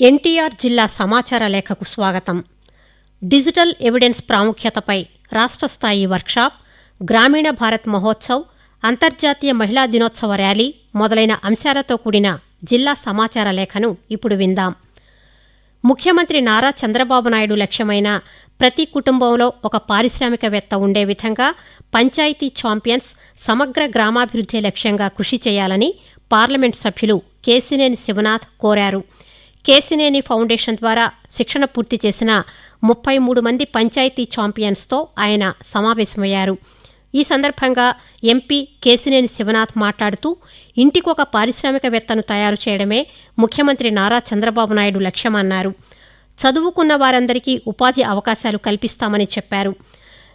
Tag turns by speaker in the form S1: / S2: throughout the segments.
S1: ఎన్టీఆర్ జిల్లా సమాచార లేఖకు స్వాగతం. డిజిటల్ ఎవిడెన్స్ ప్రాముఖ్యతపై రాష్ట్ర స్థాయి వర్క్షాప్ గ్రామీణ భారత్ మహోత్సవ్ అంతర్జాతీయ మహిళా దినోత్సవ ర్యాలీ మొదలైన అంశాలతో కూడిన జిల్లా సమాచార లేఖను ఇప్పుడు విందాం. ముఖ్యమంత్రి నారా చంద్రబాబు నాయుడు లక్ష్యమైన ప్రతి కుటుంబంలో ఒక పారిశ్రామికవేత్త ఉండే విధంగా పంచాయతీ ఛాంపియన్స్ సమగ్ర గ్రామాభివృద్ధి లక్ష్యంగా కృషి చేయాలని పార్లమెంట్ సభ్యులు కేసినేని శివనాథ్ కోరారు. కేసినేని ఫౌండేషన్ ద్వారా శిక్షణ పూర్తి చేసిన ముప్పై మూడు మంది పంచాయతీ ఛాంపియన్స్తో ఆయన సమావేశమయ్యారు. ఈ సందర్భంగా ఎంపీ కేసినేని శివనాథ్ మాట్లాడుతూ ఇంటికొక పారిశ్రామికవేత్తను తయారు చేయడమే ముఖ్యమంత్రి నారా చంద్రబాబు నాయుడు లక్ష్యమన్నారు. చదువుకున్న వారందరికీ ఉపాధి అవకాశాలు కల్పిస్తామని చెప్పారు.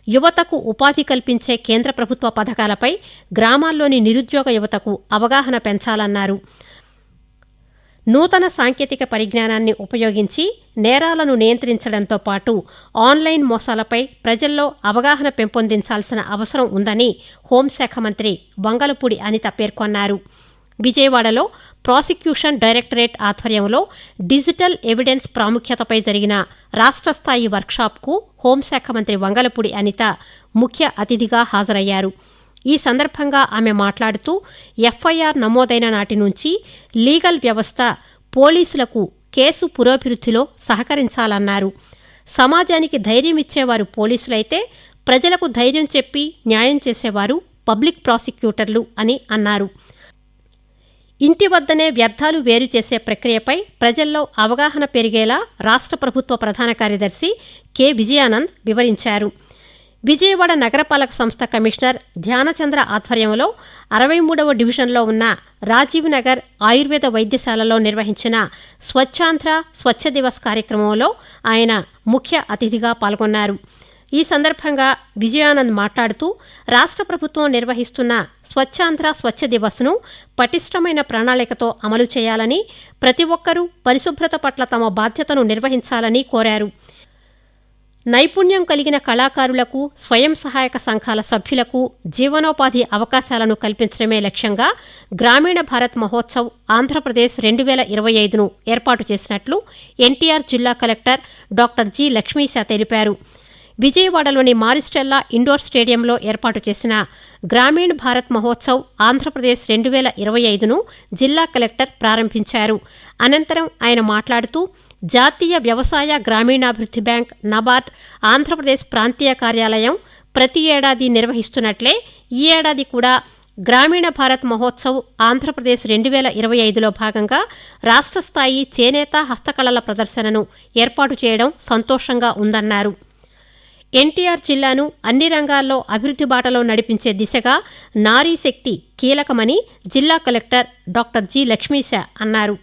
S1: యువతకు ఉపాధి కల్పించే కేంద్ర ప్రభుత్వ పథకాలపై గ్రామాల్లోని నిరుద్యోగ యువతకు అవగాహన పెంచాలన్నారు. నూతన సాంకేతిక పరిజ్ఞానాన్ని ఉపయోగించి నేరాలను నియంత్రించడంతో పాటు ఆన్లైన్ మోసాలపై ప్రజల్లో అవగాహన పెంపొందించాల్సిన అవసరం ఉందని హోంశాఖ మంత్రి వంగలపూడి అనిత పేర్కొన్నారు. విజయవాడలో ప్రాసిక్యూషన్ డైరెక్టరేట్ ఆధ్వర్యంలో డిజిటల్ ఎవిడెన్స్ ప్రాముఖ్యతపై జరిగిన రాష్ట్ర స్థాయి వర్క్షాప్కు హోంశాఖ మంత్రి వంగలపూడి అనిత ముఖ్య అతిథిగా హాజరయ్యారు. ఈ సందర్భంగా ఆమె మాట్లాడుతూ ఎఫ్ఐఆర్ నమోదైన నాటి నుంచి లీగల్ వ్యవస్థ పోలీసులకు కేసు పురోభివృద్ధిలో సహకరించాలన్నారు. సమాజానికి ధైర్యం ఇచ్చేవారు పోలీసులైతే ప్రజలకు ధైర్యం చెప్పి న్యాయం చేసేవారు పబ్లిక్ ప్రాసిక్యూటర్లు అని అన్నారు. ఇంటి వద్దనే వ్యర్థాలు వేరు చేసే ప్రక్రియపై ప్రజల్లో అవగాహన పెరిగేలా రాష్ట్ర ప్రభుత్వ ప్రధాన కార్యదర్శి కె. విజయానంద్ వివరించారు. విజయవాడ నగరపాలక సంస్థ కమిషనర్ ధ్యానచంద్ర ఆధ్వర్యంలో అరవై మూడవ డివిజన్లో ఉన్న రాజీవ్ నగర్ ఆయుర్వేద వైద్యశాలలో నిర్వహించిన స్వచ్ఛాంధ్ర స్వచ్ఛ దివస్ కార్యక్రమంలో ఆయన ముఖ్య అతిథిగా పాల్గొన్నారు. ఈ సందర్భంగా విజయానంద్ మాట్లాడుతూ రాష్ట్ర ప్రభుత్వం నిర్వహిస్తున్న స్వచ్ఛాంధ్ర స్వచ్ఛ దివస్ను పటిష్టమైన ప్రణాళికతో అమలు చేయాలని ప్రతి ఒక్కరూ పరిశుభ్రత పట్ల తమ బాధ్యతను నిర్వహించాలని కోరారు. నైపుణ్యం కలిగిన కళాకారులకు స్వయం సహాయక సంఘాల సభ్యులకు జీవనోపాధి అవకాశాలను కల్పించడమే లక్ష్యంగా గ్రామీణ భారత్ మహోత్సవ్ ఆంధ్రప్రదేశ్ రెండు వేల ఇరవై ఐదును ఏర్పాటు చేసినట్లు ఎన్టీఆర్ జిల్లా కలెక్టర్ డాక్టర్ జి లక్ష్మీశా తెలిపారు. విజయవాడలోని మారిస్టెల్లా ఇండోర్ స్టేడియంలో ఏర్పాటు చేసిన గ్రామీణ భారత్ మహోత్సవ్ ఆంధ్రప్రదేశ్ రెండు వేల ఇరవై ఐదును జిల్లా కలెక్టర్ ప్రారంభించారు. అనంతరం ఆయన మాట్లాడుతూ జాతీయ వ్యవసాయ గ్రామీణాభివృద్ధి బ్యాంక్ నబార్డ్ ఆంధ్రప్రదేశ్ ప్రాంతీయ కార్యాలయం ప్రతి ఏడాది నిర్వహిస్తున్నట్లే ఈ ఏడాది కూడా గ్రామీణ భారత్ మహోత్సవ్ ఆంధ్రప్రదేశ్ రెండు వేల ఇరవై ఐదులో భాగంగా రాష్ట్ర స్థాయి చేనేత హస్తకళల ప్రదర్శనను ఏర్పాటు చేయడం సంతోషంగా ఉందన్నారు. ఎన్టీఆర్ జిల్లాను అన్ని రంగాల్లో అభివృద్ధి బాటలో నడిపించే దిశగా నారీ శక్తి కీలకమని జిల్లా కలెక్టర్ డాక్టర్ జి లక్ష్మీశ అన్నారు.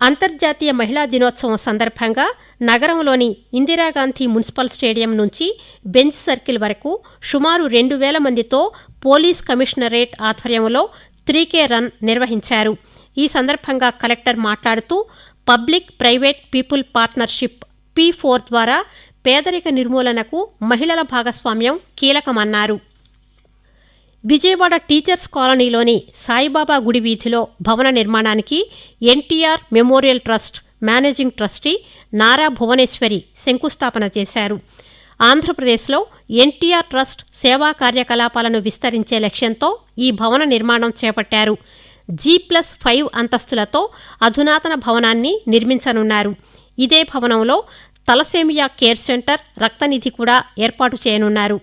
S1: అంతర్జాతీయ మహిళా దినోత్సవం సందర్భంగా నగరంలోని ఇందిరాగాంధీ మున్సిపల్ స్టేడియం నుంచి బెంచ్ సర్కిల్ వరకు సుమారు రెండు వేల మందితో పోలీస్ కమిషనరేట్ ఆధ్వర్యంలో త్రీకే రన్ నిర్వహించారు. ఈ సందర్భంగా కలెక్టర్ మాట్లాడుతూ public private people partnership P four ద్వారా పేదరిక నిర్మూలనకు మహిళల భాగస్వామ్యం కీలకమన్నారు. విజయవాడ టీచర్స్ కాలనీలోని సాయిబాబా గుడి వీధిలో భవన నిర్మాణానికి NTR memorial trust managing trustee Nara Bhuvaneswari శంకుస్థాపన చేశారు. ఆంధ్రప్రదేశ్లో ఎన్టీఆర్ ట్రస్ట్ సేవా కార్యకలాపాలను విస్తరించే లక్ష్యంతో ఈ భవన నిర్మాణం చేపట్టారు. జీ ప్లస్ ఫైవ్ అంతస్తులతో అధునాతన భవనాన్ని నిర్మించనున్నారు. ఇదే భవనంలో తలసేమియా కేర్ సెంటర్ రక్తనిధి కూడా ఏర్పాటు చేయనున్నారు.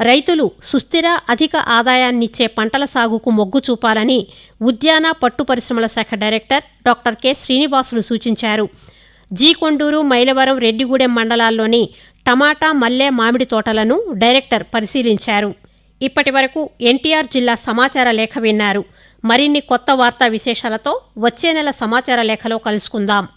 S1: రైతులు సుస్థిర అధిక ఆదాయాన్నిచ్చే పంటల సాగుకు మొగ్గు చూపాలని ఉద్యాన పట్టు పరిశ్రమల శాఖ డైరెక్టర్ డాక్టర్ కె. శ్రీనివాసులు సూచించారు. జీకొండూరు మైలవరం రెడ్డిగూడెం మండలాల్లోని టమాటా మల్లె మామిడి తోటలను డైరెక్టర్ పరిశీలించారు. ఇప్పటి వరకు ఎన్టీఆర్ జిల్లా సమాచార లేఖ విన్నారు. మరిన్ని కొత్త వార్తా విశేషాలతో వచ్చే నెల సమాచార లేఖలో కలుసుకుందాం.